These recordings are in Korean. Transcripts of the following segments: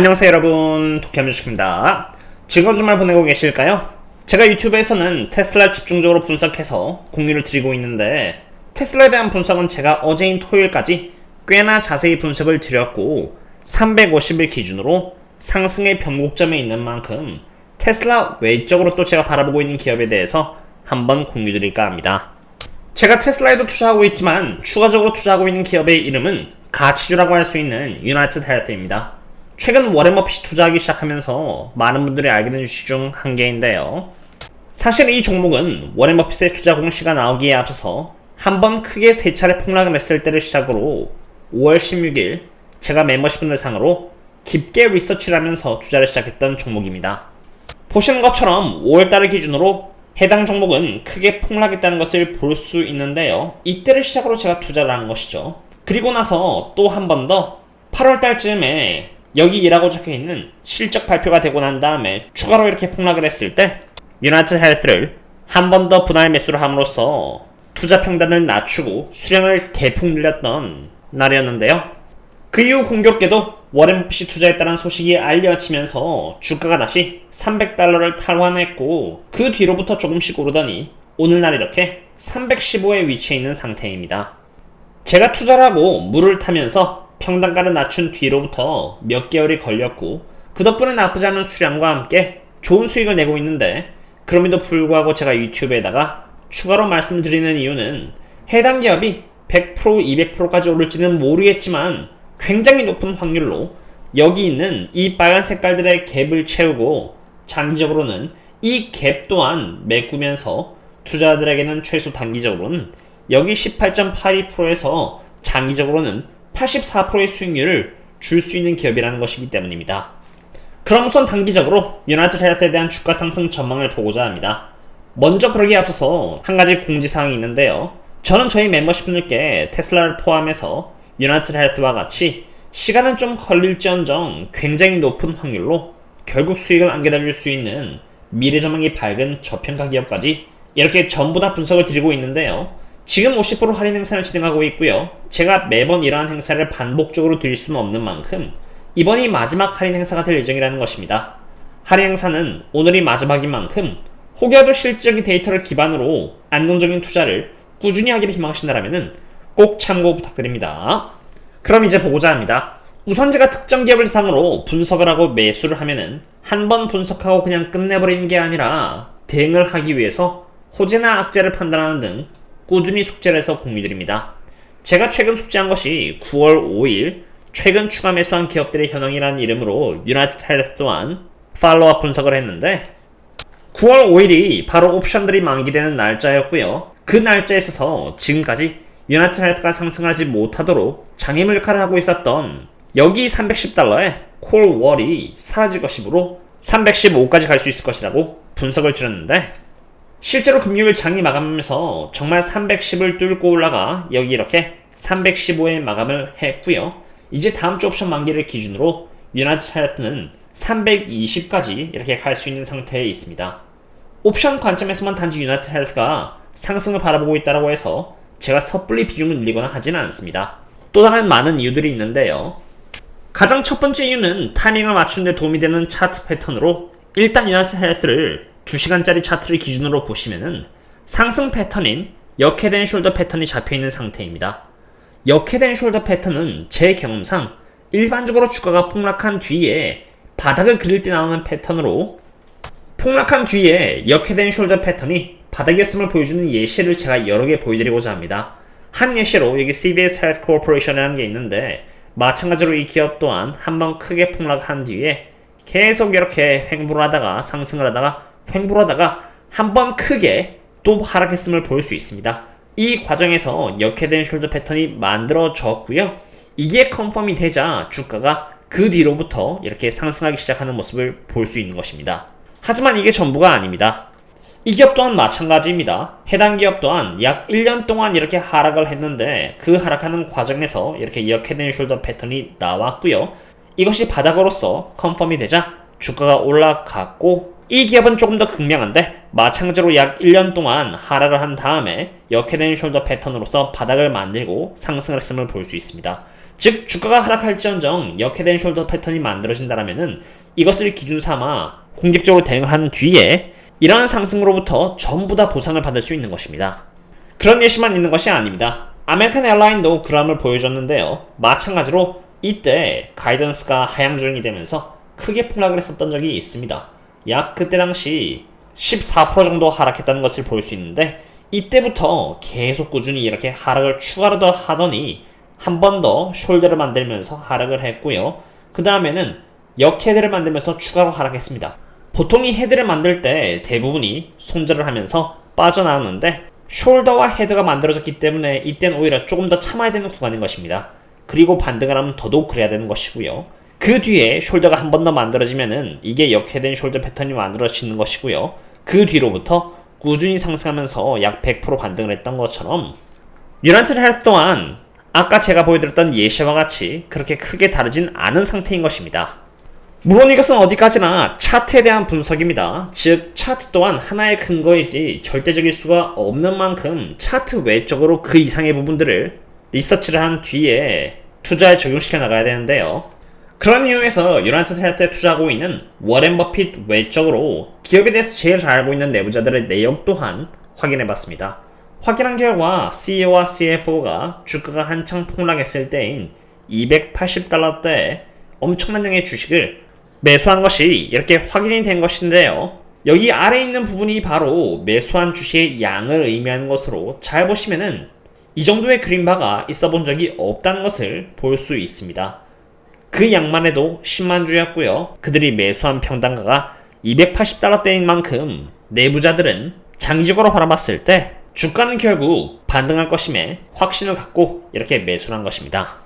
안녕하세요 여러분. 도쿄뮤직입니다. 즐거운 주말 보내고 계실까요? 제가 유튜브에서는 테슬라 집중적으로 분석해서 공유를 드리고 있는데 테슬라에 대한 분석은 제가 어제인 토요일까지 꽤나 자세히 분석을 드렸고 350일 기준으로 상승의 변곡점에 있는 만큼 테슬라 외적으로 또 제가 바라보고 있는 기업에 대해서 한번 공유 드릴까 합니다. 제가 테슬라에도 투자하고 있지만 추가적으로 투자하고 있는 기업의 이름은 가치주라고 할 수 있는 유나이티드 헬스입니다 최근 워렌 버핏이 투자하기 시작하면서 많은 분들이 알게 된 주식 중 한 개인데요. 사실 이 종목은 워렌 버핏의 투자 공시가 나오기에 앞서서 한 번 크게 세 차례 폭락을 했을 때를 시작으로 5월 16일 제가 멤버십분들 상으로 깊게 리서치를 하면서 투자를 시작했던 종목입니다. 보시는 것처럼 5월달을 기준으로 해당 종목은 크게 폭락했다는 것을 볼 수 있는데요. 이때를 시작으로 제가 투자를 한 것이죠. 그리고 나서 또 한 번 더 8월달쯤에 여기 이라고 적혀 있는 실적 발표가 되고 난 다음에 추가로 이렇게 폭락을 했을 때 유나이티드 헬스를 한 번 더 분할 매수를 함으로써 투자 평단을 낮추고 수량을 대폭 늘렸던 날이었는데요. 그 이후 공교롭게도 워렌 버핏이 투자했다는 소식이 알려지면서 주가가 다시 300달러를 탈환했고 그 뒤로부터 조금씩 오르더니 오늘날 이렇게 315에 위치해 있는 상태입니다. 제가 투자를 하고 물을 타면서 평단가를 낮춘 뒤로부터 몇 개월이 걸렸고 그 덕분에 나쁘지 않은 수량과 함께 좋은 수익을 내고 있는데 그럼에도 불구하고 제가 유튜브에다가 추가로 말씀드리는 이유는 해당 기업이 100% 200%까지 오를지는 모르겠지만 굉장히 높은 확률로 여기 있는 이 빨간 색깔들의 갭을 채우고 장기적으로는 이 갭 또한 메꾸면서 투자자들에게는 최소 단기적으로는 여기 18.82%에서 장기적으로는 84%의 수익률을 줄 수 있는 기업이라는 것이기 때문입니다. 그럼 우선 단기적으로 유나이티드 헬스에 대한 주가 상승 전망을 보고자 합니다. 먼저 그러기에 앞서서 한 가지 공지사항이 있는데요. 저는 저희 멤버십분들께 테슬라를 포함해서 유나이티드 헬스와 같이 시간은 좀 걸릴지언정 굉장히 높은 확률로 결국 수익을 안겨달릴 수 있는 미래 전망이 밝은 저평가 기업까지 이렇게 전부 다 분석을 드리고 있는데요. 지금 50% 할인 행사를 진행하고 있고요. 제가 매번 이러한 행사를 반복적으로 드릴 수는 없는 만큼 이번이 마지막 할인 행사가 될 예정이라는 것입니다. 할인 행사는 오늘이 마지막인 만큼 혹여도 실질적인 데이터를 기반으로 안정적인 투자를 꾸준히 하기를 희망하신다면 꼭 참고 부탁드립니다. 그럼 이제 보고자 합니다. 우선 제가 특정 기업을 상으로 분석을 하고 매수를 하면은 한 번 분석하고 그냥 끝내버리는 게 아니라 대응을 하기 위해서 호재나 악재를 판단하는 등 꾸준히 숙제를 해서 공유드립니다. 제가 최근 숙제한 것이 9월 5일 최근 추가 매수한 기업들의 현황이라는 이름으로 유나이티드 헬스 또한 팔로업 분석을 했는데 9월 5일이 바로 옵션들이 만기되는 날짜였고요. 그 날짜에 있어서 지금까지 유나이티드 헬스가 상승하지 못하도록 장애물 역할을 하고 있었던 여기 310달러의 콜월이 사라질 것이므로 315까지 갈 수 있을 것이라고 분석을 드렸는데 실제로 금요일 장이 마감하면서 정말 310을 뚫고 올라가 여기 이렇게 315에 마감을 했고요. 이제 다음 주 옵션 만기를 기준으로 유나이티드 헬스는 320까지 이렇게 갈 수 있는 상태에 있습니다. 옵션 관점에서만 단지 유나이티드 헬스가 상승을 바라보고 있다고 해서 제가 섣불리 비중을 늘리거나 하지는 않습니다. 또 다른 많은 이유들이 있는데요. 가장 첫 번째 이유는 타이밍을 맞추는 데 도움이 되는 차트 패턴으로 일단 유나이티드 헬스를 2시간짜리 차트를 기준으로 보시면은 상승 패턴인 역헤드앤 숄더 패턴이 잡혀있는 상태입니다. 역헤드앤 숄더 패턴은 제 경험상 일반적으로 주가가 폭락한 뒤에 바닥을 그릴 때 나오는 패턴으로 폭락한 뒤에 역헤드앤 숄더 패턴이 바닥이었음을 보여주는 예시를 제가 여러 개 보여드리고자 합니다. 한 예시로 여기 CBS Health Corporation이라는 게 있는데 마찬가지로 이 기업 또한 한번 크게 폭락한 뒤에 계속 이렇게 횡보를 하다가 상승을 하다가 횡보를 하다가 한 번 크게 또 하락했음을 볼 수 있습니다. 이 과정에서 역해된 숄더 패턴이 만들어졌고요. 이게 컨펌이 되자 주가가 그 뒤로부터 이렇게 상승하기 시작하는 모습을 볼 수 있는 것입니다. 하지만 이게 전부가 아닙니다. 이 기업 또한 마찬가지입니다. 해당 기업 또한 약 1년 동안 이렇게 하락을 했는데 그 하락하는 과정에서 이렇게 역해된 숄더 패턴이 나왔고요. 이것이 바닥으로서 컨펌이 되자 주가가 올라갔고 이 기업은 조금 더 극명한데 마찬가지로 약 1년 동안 하락을 한 다음에 역해된 숄더 패턴으로서 바닥을 만들고 상승을 했음을 볼 수 있습니다. 즉 주가가 하락할지언정 역해된 숄더 패턴이 만들어진다라면은 이것을 기준 삼아 공격적으로 대응을 한 뒤에 이러한 상승으로부터 전부 다 보상을 받을 수 있는 것입니다. 그런 예시만 있는 것이 아닙니다. 아메리칸 에어라인도 그람을 보여줬는데요. 마찬가지로 이때 가이던스가 하향 조정이 되면서 크게 폭락을 했었던 적이 있습니다. 약 그때 당시 14% 정도 하락했다는 것을 볼 수 있는데 이때부터 계속 꾸준히 이렇게 하락을 추가로 더 하더니 한 번 더 숄더를 만들면서 하락을 했고요. 그 다음에는 역헤드를 만들면서 추가로 하락했습니다. 보통 이 헤드를 만들 때 대부분이 손절을 하면서 빠져나오는데 숄더와 헤드가 만들어졌기 때문에 이때는 오히려 조금 더 참아야 되는 구간인 것입니다. 그리고 반등을 하면 더더욱 그래야 되는 것이고요. 그 뒤에 숄더가 한 번 더 만들어지면은 이게 역해된 숄더 패턴이 만들어지는 것이고요. 그 뒤로부터 꾸준히 상승하면서 약 100% 반등을 했던 것처럼 유란트 헬스 또한 아까 제가 보여드렸던 예시와 같이 그렇게 크게 다르진 않은 상태인 것입니다. 물론 이것은 어디까지나 차트에 대한 분석입니다. 즉 차트 또한 하나의 근거이지 절대적일 수가 없는 만큼 차트 외적으로 그 이상의 부분들을 리서치를 한 뒤에 투자에 적용시켜 나가야 되는데요. 그런 이유에서 유나이티드 헬스에 투자하고 있는 워렌 버핏 외적으로 기업에 대해서 제일 잘 알고 있는 내부자들의 내용 또한 확인해 봤습니다. 확인한 결과 CEO와 CFO가 주가가 한창 폭락했을 때인 280달러대 엄청난 양의 주식을 매수한 것이 이렇게 확인이 된 것인데요. 여기 아래 있는 부분이 바로 매수한 주식의 양을 의미하는 것으로 잘 보시면은 이 정도의 그림바가 있어 본 적이 없다는 것을 볼 수 있습니다. 그 양만 해도 10만 주였고요. 그들이 매수한 평단가가 280달러대인 만큼 내부자들은 장기적으로 바라봤을 때 주가는 결국 반등할 것임에 확신을 갖고 이렇게 매수를 한 것입니다.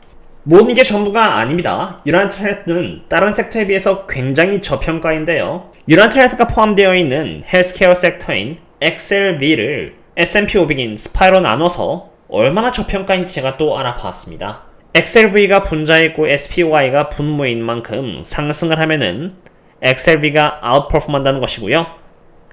모든 게 전부가 아닙니다. 유나이트 헬스는 다른 섹터에 비해서 굉장히 저평가인데요. 유나이트 헬스가 포함되어 있는 헬스케어 섹터인 XLV를 S&P 500인 스파이로 나눠서 얼마나 저평가인지 제가 또 알아봤습니다. XLV가 분자있고 SPY가 분모인 만큼 상승을 하면은 XLV가 아웃퍼폼 한다는 것이고요.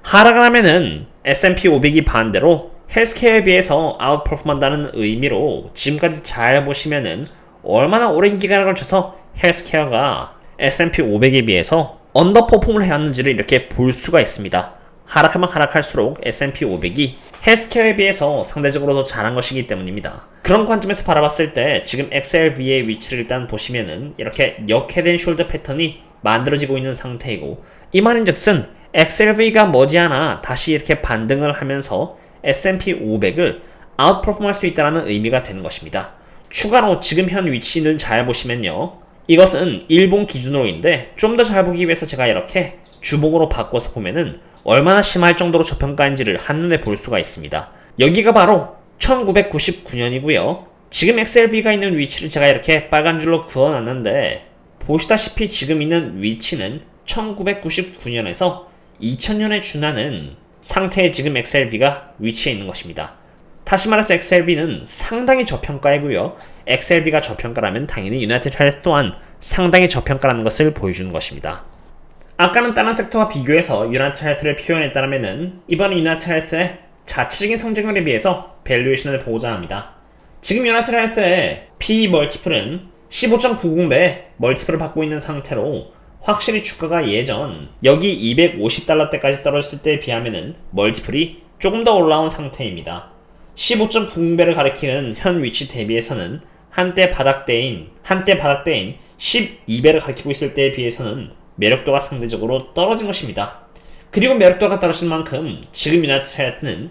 하락을 하면은 S&P 500이 반대로 헬스케어에 비해서 아웃퍼폼 한다는 의미로 지금까지 잘 보시면은 얼마나 오랜 기간을 걸쳐서 헬스케어가 S&P 500에 비해서 언더퍼폼을 해왔는지를 이렇게 볼 수가 있습니다. 하락하면 하락할수록 S&P 500이 헬스케어에 비해서 상대적으로 더 잘한 것이기 때문입니다. 그런 관점에서 바라봤을 때 지금 XLV의 위치를 일단 보시면은 이렇게 역해된 숄더 패턴이 만들어지고 있는 상태이고 이 말인즉슨 XLV가 머지않아 다시 이렇게 반등을 하면서 S&P 500을 아웃퍼폼할 수 있다는 의미가 되는 것입니다. 추가로 지금 현 위치를 잘 보시면요. 이것은 일본 기준으로인데 좀 더 잘 보기 위해서 제가 이렇게 주봉으로 바꿔서 보면은 얼마나 심할 정도로 저평가인지를 한눈에 볼 수가 있습니다. 여기가 바로 1999년이고요. 지금 XLV가 있는 위치를 제가 이렇게 빨간 줄로 그어놨는데 보시다시피 지금 있는 위치는 1999년에서 2000년에 준하는 상태의 지금 XLV가 위치해 있는 것입니다. 다시 말해서 XLV는 상당히 저평가이고요. XLV가 저평가라면 당연히 유나이티드 헬스 또한 상당히 저평가라는 것을 보여주는 것입니다. 아까는 다른 섹터와 비교해서 유나이티드 헬스를 표현했다면은 이번 유나이티드 헬스의 자체적인 성장률에 비해서 밸류에이션을 보고자 합니다. 지금 유나이티드 헬스의 P 멀티플은 15.90배 멀티플을 받고 있는 상태로 확실히 주가가 예전 여기 250달러 대까지 떨어졌을 때에 비하면은 멀티플이 조금 더 올라온 상태입니다. 15.90배를 가리키는 현 위치 대비해서는 한때 바닥대인 한때 바닥대인 12배를 가리키고 있을 때에 비해서는 매력도가 상대적으로 떨어진 것입니다. 그리고 매력도가 떨어진 만큼 지금 유나이트 헬스는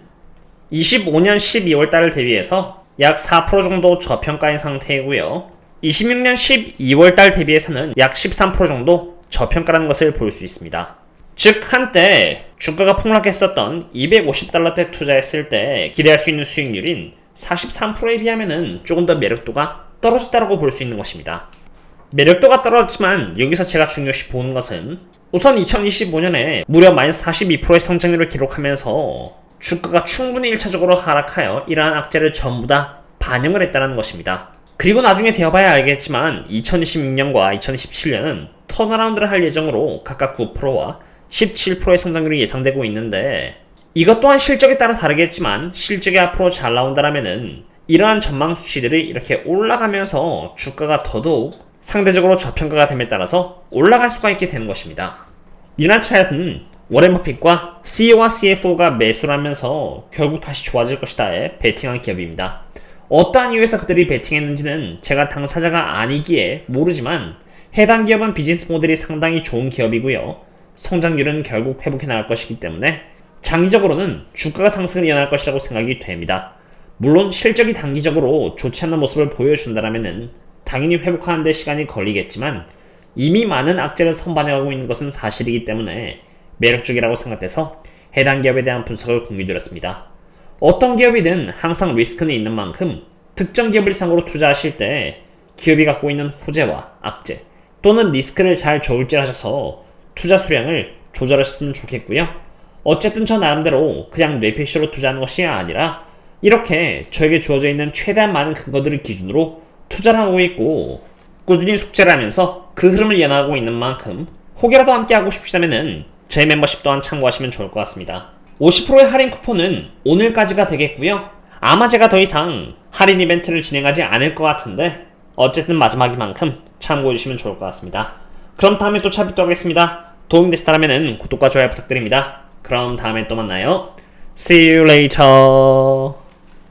25년 12월 달을 대비해서 약 4% 정도 저평가인 상태이고요. 26년 12월 달 대비해서는 약 13% 정도 저평가라는 것을 볼 수 있습니다. 즉 한때 주가가 폭락했었던 250달러대 투자했을 때 기대할 수 있는 수익률인 43%에 비하면 조금 더 매력도가 떨어졌다고 볼 수 있는 것입니다. 매력도가 떨어졌지만 여기서 제가 중요시 보는 것은 우선 2025년에 무려 마이너스 42%의 성장률을 기록하면서 주가가 충분히 1차적으로 하락하여 이러한 악재를 전부 다 반영을 했다는 것입니다. 그리고 나중에 되어봐야 알겠지만 2026년과 2017년은 턴어라운드를 할 예정으로 각각 9%와 17%의 성장률이 예상되고 있는데 이것 또한 실적에 따라 다르겠지만 실적이 앞으로 잘 나온다라면은 이러한 전망 수치들이 이렇게 올라가면서 주가가 더더욱 상대적으로 저평가가 됨에 따라서 올라갈 수가 있게 되는 것입니다. 이날 차트는 워렌 버핏과 CEO와 CFO가 매수를 하면서 결국 다시 좋아질 것이다에 베팅한 기업입니다. 어떠한 이유에서 그들이 베팅했는지는 제가 당사자가 아니기에 모르지만 해당 기업은 비즈니스 모델이 상당히 좋은 기업이고요. 성장률은 결국 회복해 나갈 것이기 때문에 장기적으로는 주가가 상승을 이어날 것이라고 생각이 됩니다. 물론 실적이 단기적으로 좋지 않은 모습을 보여준다라면은 당연히 회복하는 데 시간이 걸리겠지만 이미 많은 악재를 선반영하고 있는 것은 사실이기 때문에 매력적이라고 생각돼서 해당 기업에 대한 분석을 공유드렸습니다. 어떤 기업이든 항상 리스크는 있는 만큼 특정 기업을 상으로 투자하실 때 기업이 갖고 있는 호재와 악재 또는 리스크를 잘 저울질하셔서 투자 수량을 조절하셨으면 좋겠고요. 어쨌든 저 나름대로 그냥 뇌피시로 투자하는 것이 아니라 이렇게 저에게 주어져 있는 최대한 많은 근거들을 기준으로 투자를 하고 있고 꾸준히 숙제를 하면서 그 흐름을 이어나가고 있는 만큼 혹여라도 함께 하고 싶으시다면은 제 멤버십 또한 참고하시면 좋을 것 같습니다. 50%의 할인 쿠폰은 오늘까지가 되겠고요. 아마 제가 더 이상 할인 이벤트를 진행하지 않을 것 같은데 어쨌든 마지막이만큼 참고해 주시면 좋을 것 같습니다. 그럼 다음에 또 찾아뵙도록 하겠습니다. 도움이 되시다면 구독과 좋아요 부탁드립니다. 그럼 다음에 또 만나요. See you later.